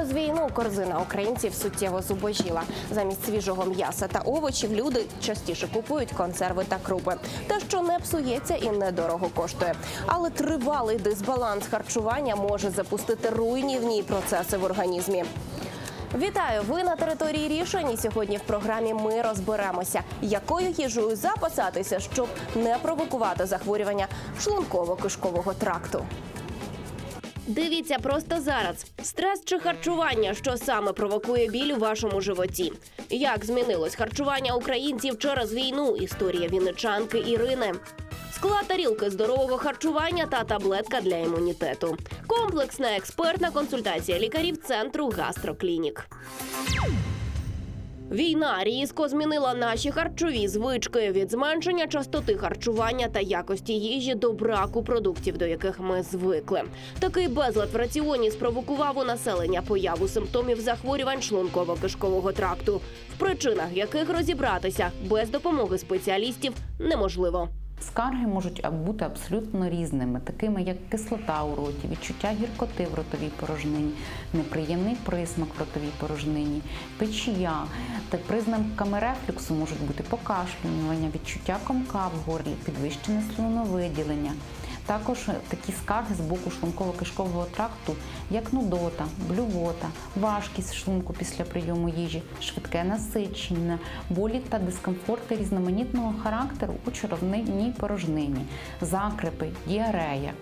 Через війну корзина українців суттєво зубожіла. Замість свіжого м'яса та овочів люди частіше купують консерви та крупи. Те, що не псується і недорого коштує. Але тривалий дисбаланс харчування може запустити руйнівні процеси в організмі. Вітаю! Ви на території рішень. Сьогодні в програмі ми розберемося, якою їжею запасатися, щоб не провокувати захворювання шлунково-кишкового тракту. Дивіться просто зараз. Стрес чи харчування, що саме провокує біль у вашому животі. Як змінилось харчування українців через війну? Історія віничанки Ірини. Склад тарілки здорового харчування та таблетка для імунітету. Комплексна експертна консультація лікарів центру гастроклінік. Війна різко змінила наші харчові звички від зменшення частоти харчування та якості їжі до браку продуктів, до яких ми звикли. Такий безлад в раціоні спровокував у населення появу симптомів захворювань шлунково-кишкового тракту, в причинах яких розібратися без допомоги спеціалістів неможливо. Скарги можуть бути абсолютно різними, такими як кислота у роті, відчуття гіркоти в ротовій порожнині, неприємний присмак в ротовій порожнині, печія. Та признаками рефлюксу можуть бути покашлювання, відчуття комка в горлі, підвищене слюновиділення. Також такі скарги з боку шлунково-кишкового тракту, як нудота, блювота, важкість шлунку після прийому їжі, швидке насичення, болі та дискомфорти різноманітного характеру у черевній порожнині, закрипи, діарея.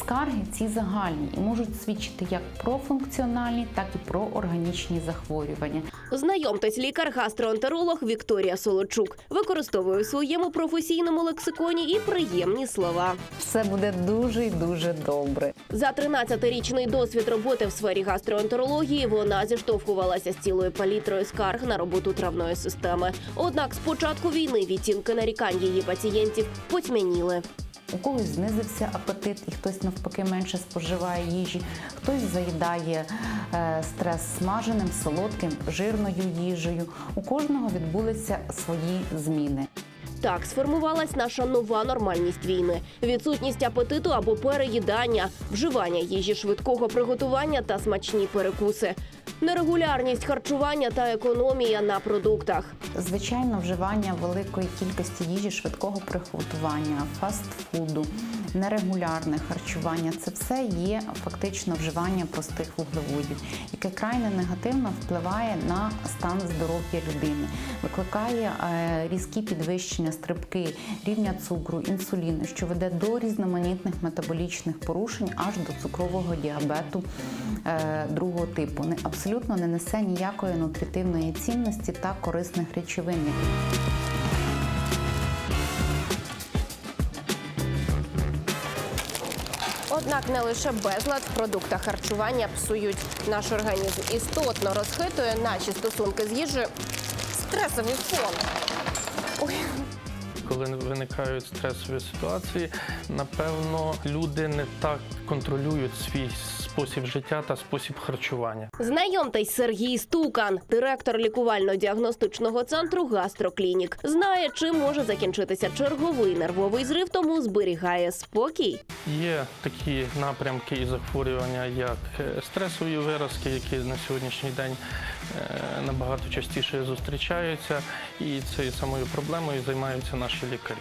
Скарги ці загальні і можуть свідчити як про функціональні, так і про органічні захворювання. Знайомтесь, лікар-гастроентеролог Вікторія Солочук використовує у своєму професійному лексиконі і приємні слова. Все буде дуже і дуже добре. За 13-річний досвід роботи в сфері гастроентерології вона зіштовхувалася з цілою палітрою скарг на роботу травної системи. Однак з початку війни відтінки нарікань її пацієнтів потьмяніли. У когось знизився апетит, і хтось навпаки менше споживає їжі, хтось заїдає е, стрес смаженим, солодким, жирною їжею. У кожного відбулися свої зміни. Так сформувалась наша нова нормальність війни: відсутність апетиту або переїдання, вживання їжі швидкого приготування та смачні перекуси, нерегулярність харчування та економія на продуктах. Звичайно, вживання великої кількості їжі швидкого приготування, фастфуду, нерегулярне харчування це все є фактично вживання простих вуглеводів, яке крайне негативно впливає на стан здоров'я людини, викликає е, різкі підвищення стрибки рівня цукру, інсуліну, що веде до різноманітних метаболічних порушень аж до цукрового діабету е, другого типу. Абсолютно не несе ніякої нутритивної цінності та корисних речовин. Однак не лише безлад в продуктах харчування псують наш організм. Істотно розхитує наші стосунки з їжею стресовий фон. Ой, Коли виникають стресові ситуації, напевно, люди не так контролюють свій спосіб життя та спосіб харчування. Знайомтесь, Сергій Стукан, директор лікувально-діагностичного центру гастроклінік. Знає, чим може закінчитися черговий нервовий зрив, тому зберігає спокій. Є такі напрямки і захворювання, як е, стресові виразки, які на сьогоднішній день е, набагато частіше зустрічаються, і цією самою проблемою займаються наші лікарі.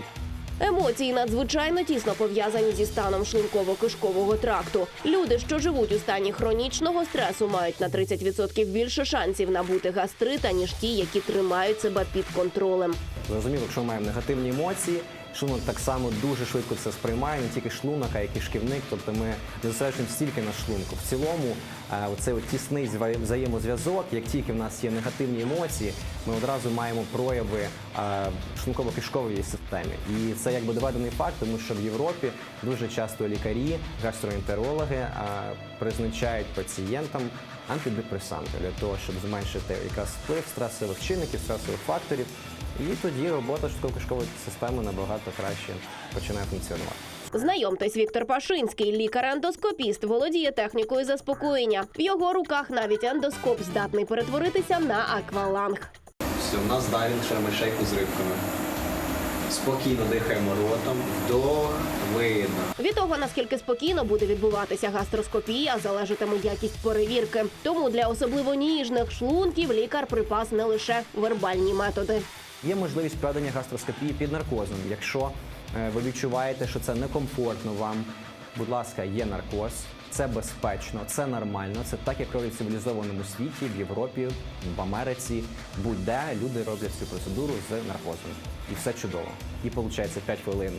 Емоції надзвичайно тісно пов'язані зі станом шлунково-кишкового тракту. Люди, що живуть у стані хронічного стресу, мають на 30% більше шансів набути гастрита, ніж ті, які тримають себе під контролем. Зрозуміло, якщо ми маємо негативні емоції, шлунок так само дуже швидко це сприймає, не тільки шлунок, а й кишківник. Тобто ми не зосереджуємо стільки на шлунку. В цілому, е, от тісний взаємозв'язок, як тільки в нас є негативні емоції, ми одразу маємо прояви е, шлунково-кишкової системи. І це якби доведений факт, тому що в Європі дуже часто лікарі, гастроентерологи е, призначають пацієнтам антидепресанти для того, щоб зменшити якраз вплив стресових чинників, стресових факторів. І тоді робота шлунково-кишкової системи набагато краще починає функціонувати. Знайомтесь, Віктор Пашинський, лікар-ендоскопіст, володіє технікою заспокоєння. В його руках навіть ендоскоп здатний перетворитися на акваланг. Все, у нас дайвінг ще шейку з рибками. Спокійно дихаємо ротом, вдох, видох. Від того, наскільки спокійно буде відбуватися гастроскопія, залежатиме якість перевірки. Тому для особливо ніжних шлунків лікар припас не лише вербальні методи. Є можливість проведення гастроскопії під наркозом. Якщо е, ви відчуваєте, що це некомфортно вам, будь ласка, є наркоз. Це безпечно, це нормально. Це так, як роблять в цивілізованому світі, в Європі, в Америці, будь-де люди роблять цю процедуру з наркозом. І все чудово. І виходить 5 хвилин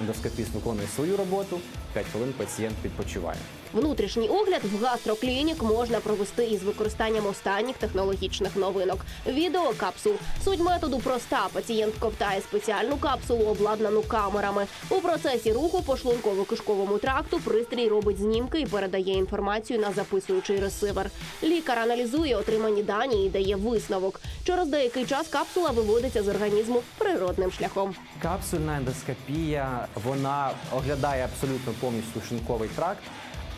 ендоскопіст виконує свою роботу, 5 хвилин пацієнт відпочиває. Внутрішній огляд в гастроклінік можна провести із використанням останніх технологічних новинок. Відеокапсул. Суть методу проста. Пацієнт ковтає спеціальну капсулу, обладнану камерами. У процесі руху по шлунково-кишковому тракту пристрій робить знімки і передає інформацію на записуючий ресивер. Лікар аналізує отримані дані і дає висновок. Через деякий час капсула виводиться з організму природним шляхом. Капсульна ендоскопія вона оглядає абсолютно повністю шинковий тракт,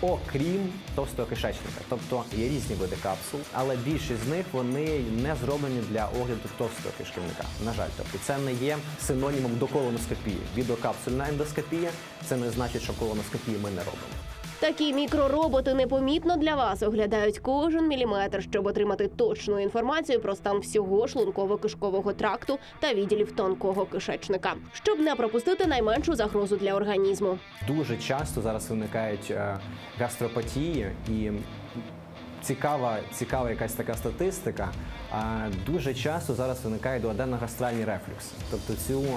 окрім товстого кишечника. Тобто є різні види капсул, але більшість з них вони не зроблені для огляду товстого кишківника. На жаль, тобто це не є синонімом до колоноскопії. Відеокапсульна ендоскопія це не значить, що колоноскопії ми не робимо. Такі мікророботи непомітно для вас оглядають кожен міліметр, щоб отримати точну інформацію про стан всього шлунково-кишкового тракту та відділів тонкого кишечника, щоб не пропустити найменшу загрозу для організму. Дуже часто зараз виникають е, гастропатії і. Цікава, цікава якась така статистика. А дуже часто зараз виникає дуоденно-гастральний рефлюкс. Тобто цю е,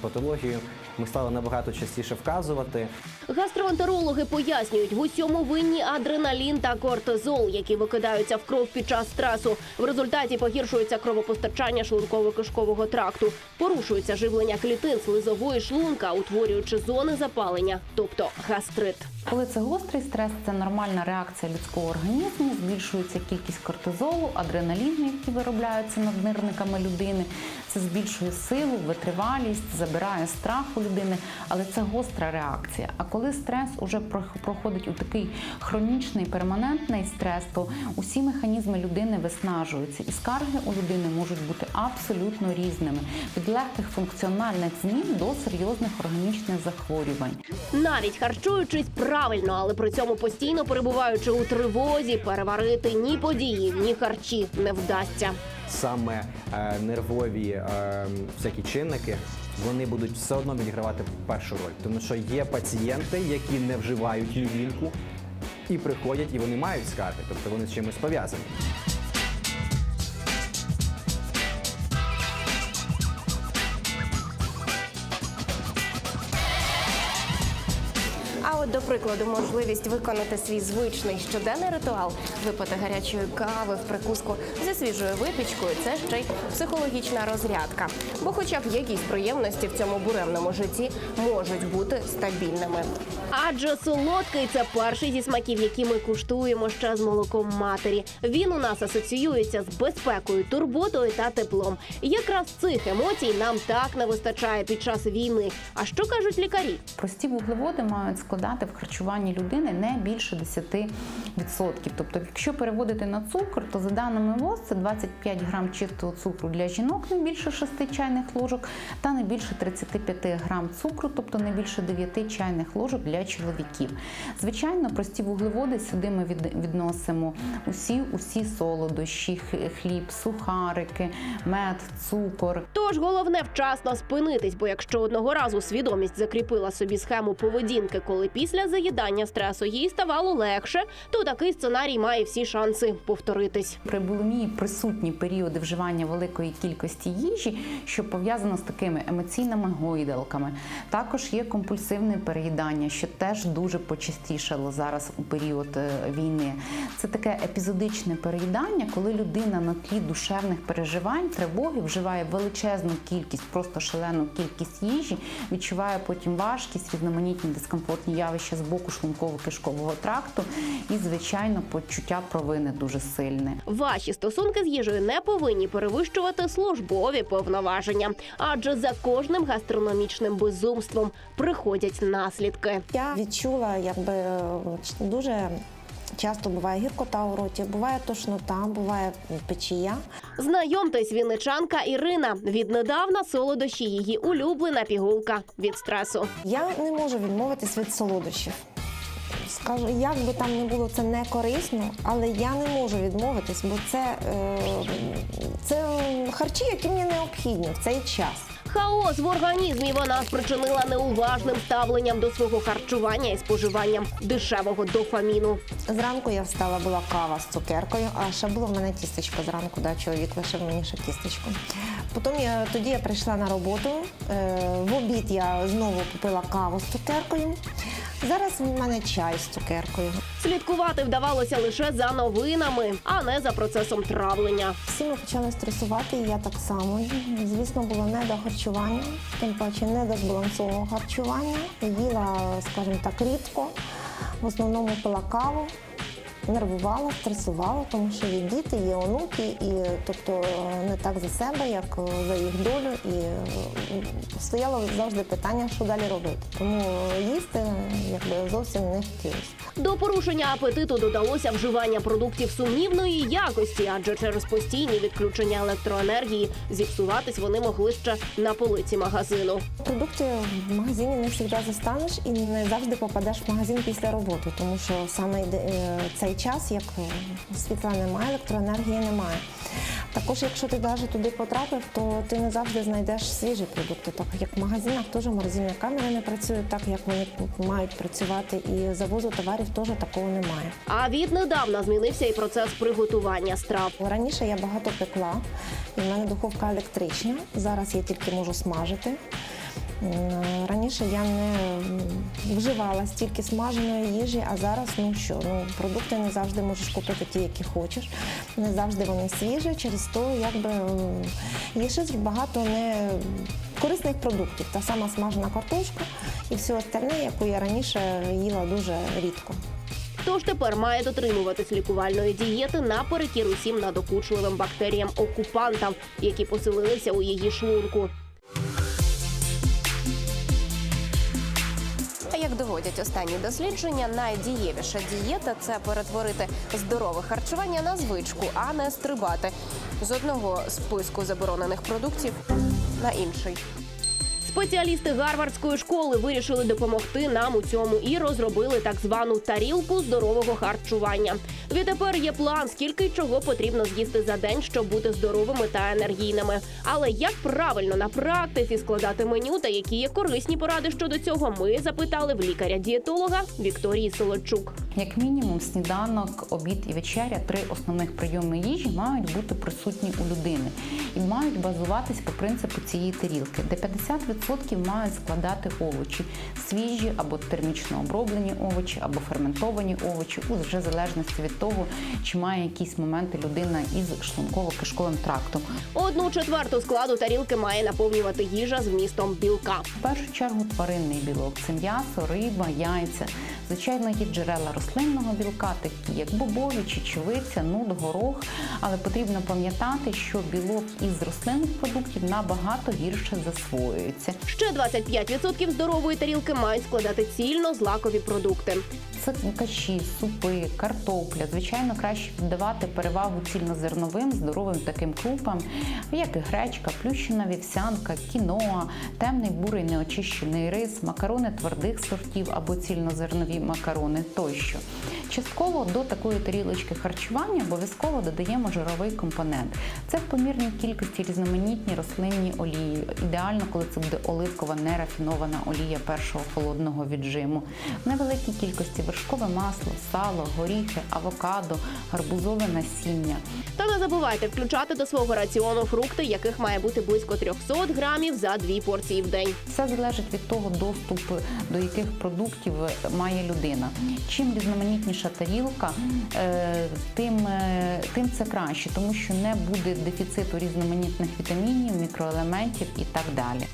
патологію ми стали набагато частіше вказувати. Гастроентерологи пояснюють, в усьому винні адреналін та кортизол, які викидаються в кров під час стресу. В результаті погіршується кровопостачання шлунково-кишкового тракту, порушується живлення клітин слизової шлунка, утворюючи зони запалення, тобто гастрит. Коли це гострий стрес, це нормальна реакція людського організму, збільшується кількість кортизолу, адреналіну, які виробляються наднирниками людини. Це збільшує силу, витривалість, забирає страх у людини, але це гостра реакція. А коли стрес уже проходить у такий хронічний перманентний стрес, то усі механізми людини виснажуються, і скарги у людини можуть бути абсолютно різними від легких функціональних змін до серйозних органічних захворювань. Навіть харчуючись правильно, але при цьому постійно перебуваючи у тривозі, переварити ні події, ні харчі не вдасться. Саме е, нервові е, всякі чинники вони будуть все одно відігравати першу роль, тому що є пацієнти, які не вживають мівінку і приходять, і вони мають скарги, тобто вони з чимось пов'язані. До прикладу, можливість виконати свій звичний щоденний ритуал, випити гарячої кави в прикуску зі свіжою випічкою це ще й психологічна розрядка. Бо, хоча б якісь приємності в цьому буремному житті можуть бути стабільними. Адже солодкий це перший зі смаків, які ми куштуємо ще з молоком матері. Він у нас асоціюється з безпекою, турботою та теплом. Якраз цих емоцій нам так не вистачає під час війни. А що кажуть лікарі? Прості вуглеводи мають складати в харчуванні людини не більше 10%. Тобто, якщо переводити на цукор, то за даними ВОЗ це 25 грам чистого цукру для жінок, не більше 6 чайних ложок, та не більше 35 грам цукру, тобто не більше 9 чайних ложок для чоловіків. Звичайно, прості вуглеводи сюди ми від- відносимо усі, усі солодощі, хліб, сухарики, мед, цукор. Тож головне вчасно спинитись, бо якщо одного разу свідомість закріпила собі схему поведінки, коли після заїдання стресу їй ставало легше, то такий сценарій має всі шанси повторитись. При булімії присутні періоди вживання великої кількості їжі, що пов'язано з такими емоційними гойдалками. Також є компульсивне переїдання, що теж дуже почастішало зараз у період е, війни. Це таке епізодичне переїдання, коли людина на тлі душевних переживань, тривоги вживає величезну кількість, просто шалену кількість їжі, відчуває потім важкість, різноманітні дискомфортні явища з боку шлунково-кишкового тракту і, звичайно, почуття провини дуже сильне. Ваші стосунки з їжею не повинні перевищувати службові повноваження, адже за кожним гастрономічним безумством приходять наслідки. Я відчула якби дуже Часто буває гіркота у роті, буває тошнота, буває печія. Знайомтесь, вінничанка Ірина. Віднедавна солодощі її улюблена пігулка від стресу. Я не можу відмовитись від солодощів. Скажу, як би там не було це не корисно, але я не можу відмовитись, бо це, е, це харчі, які мені необхідні в цей час. Хаос в організмі вона спричинила неуважним ставленням до свого харчування і споживанням дешевого дофаміну. Зранку я встала, була кава з цукеркою, а ще було в мене тістечко зранку, да, чоловік лишив мені ще тістечко. Потім я, тоді я прийшла на роботу. Е, в обід я знову купила каву з цукеркою. Зараз в мене чай з цукеркою. Слідкувати вдавалося лише за новинами, а не за процесом травлення. Всі ми почали стресувати, і я так само. Звісно, було не до харчування, тим паче не до збалансового харчування. Їла, скажімо так, рідко. В основному пила каву, нервувала, стресувала, тому що є діти, є онуки, і тобто не так за себе, як за їх долю. І е, стояло завжди питання, що далі робити. Тому їсти якби зовсім не хотілося. До порушення апетиту додалося вживання продуктів сумнівної якості, адже через постійні відключення електроенергії зіпсуватись вони могли ще на полиці магазину. Продукти в магазині не завжди застанеш і не завжди попадеш в магазин після роботи, тому що саме е, цей час, як е, світла немає, електроенергії немає. Також, якщо ти навіть туди потрапив, то ти не завжди знайдеш свіжі продукти. Так як в магазинах теж морозильні камери не працюють так, як вони мають працювати, і завозу товарів теж такого немає. А віднедавна змінився і процес приготування страв. Раніше я багато пекла, і в мене духовка електрична. Зараз я тільки можу смажити. Раніше я не вживала стільки смаженої їжі, а зараз ну що, ну продукти не завжди можеш купити ті, які хочеш. Не завжди вони свіжі, через то якби є ще багато не корисних продуктів. Та сама смажена картошка і все остальне, яку я раніше їла дуже рідко. Тож тепер має дотримуватись лікувальної дієти наперекір усім надокучливим бактеріям-окупантам, які поселилися у її шлунку. Доводять останні дослідження, найдієвіша дієта це перетворити здорове харчування на звичку, а не стрибати з одного списку заборонених продуктів на інший. Спеціалісти гарвардської школи вирішили допомогти нам у цьому і розробили так звану тарілку здорового харчування. Відтепер є план, скільки чого потрібно з'їсти за день, щоб бути здоровими та енергійними. Але як правильно на практиці складати меню та які є корисні поради щодо цього, ми запитали в лікаря-дієтолога Вікторії Солодчук. Як мінімум, сніданок, обід і вечеря три основних прийоми їжі мають бути присутні у людини і мають базуватись по принципу цієї тарілки, де 50% мають складати овочі, свіжі або термічно оброблені овочі, або ферментовані овочі, у вже залежності від того, чи має якісь моменти людина із шлунково-кишковим трактом. Одну четверту складу тарілки має наповнювати їжа з вмістом білка. В першу чергу тваринний білок це м'ясо, риба, яйця. Звичайно, є джерела рослинного білка, такі як бобові, чечевиця, нут, горох. Але потрібно пам'ятати, що білок із рослинних продуктів набагато гірше засвоюється. Ще 25% здорової тарілки мають складати цільно злакові продукти. Це каші, супи, картопля. Звичайно, краще віддавати перевагу цільнозерновим здоровим таким крупам, як і гречка, плющена вівсянка, кіноа, темний бурий неочищений рис, макарони твердих сортів або цільнозернові макарони тощо. Частково до такої тарілочки харчування обов'язково додаємо жировий компонент. Це в помірній кількості різноманітні рослинні олії. Ідеально, коли це буде оливкова нерафінована олія першого холодного віджиму. В невеликій кількості вершкове масло, сало, горіхи, авокадо, гарбузове насіння. Та не забувайте включати до свого раціону фрукти, яких має бути близько 300 грамів за дві порції в день. Все залежить від того доступу до яких продуктів має людина. Чим різноманітніша тарілка, е, тим, е, тим це краще, тому що не буде дефіциту різноманітних вітамінів, мікроелементів і так далі.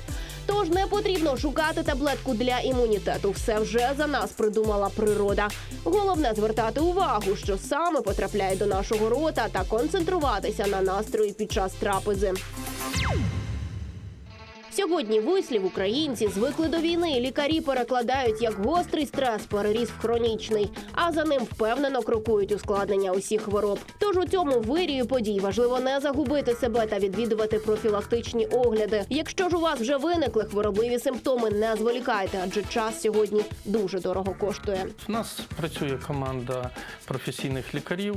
Тож не потрібно шукати таблетку для імунітету. Все вже за нас придумала природа. Головне звертати увагу, що саме потрапляє до нашого рота, та концентруватися на настрої під час трапези. Сьогодні вислів українці звикли до війни. Лікарі перекладають як гострий стрес переріс хронічний, а за ним впевнено крокують ускладнення усіх хвороб. Тож у цьому вирії подій важливо не загубити себе та відвідувати профілактичні огляди. Якщо ж у вас вже виникли хворобливі симптоми, не зволікайте, адже час сьогодні дуже дорого коштує. У нас працює команда професійних лікарів,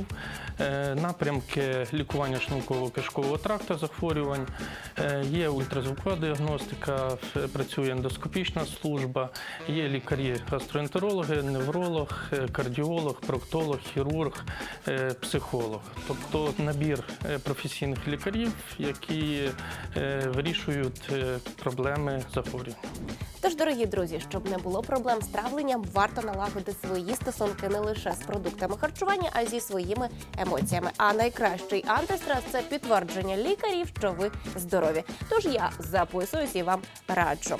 е, напрямки лікування шлунково-кишкового тракту захворювань, е, є ультразвукова діагностика, ф- працює ендоскопічна служба, є лікарі-гастроентерологи, невролог, е, кардіолог, проктолог, хірург, е, психолог. Тобто набір е, професійних лікарів, які вирішують проблеми захворювань. Тож, дорогі друзі, щоб не було проблем з травленням, варто налагодити свої стосунки не лише з продуктами харчування, а й зі своїми емоціями. А найкращий антистрес це підтвердження лікарів, що ви здорові. Тож я записуюсь і вам раджу.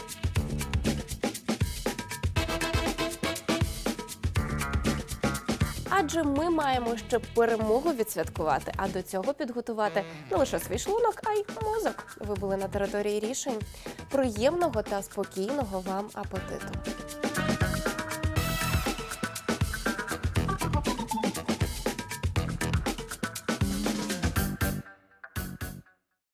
Адже ми маємо ще перемогу відсвяткувати, а до цього підготувати не лише свій шлунок, а й мозок. Ви були на території рішень. Приємного та спокійного вам апетиту.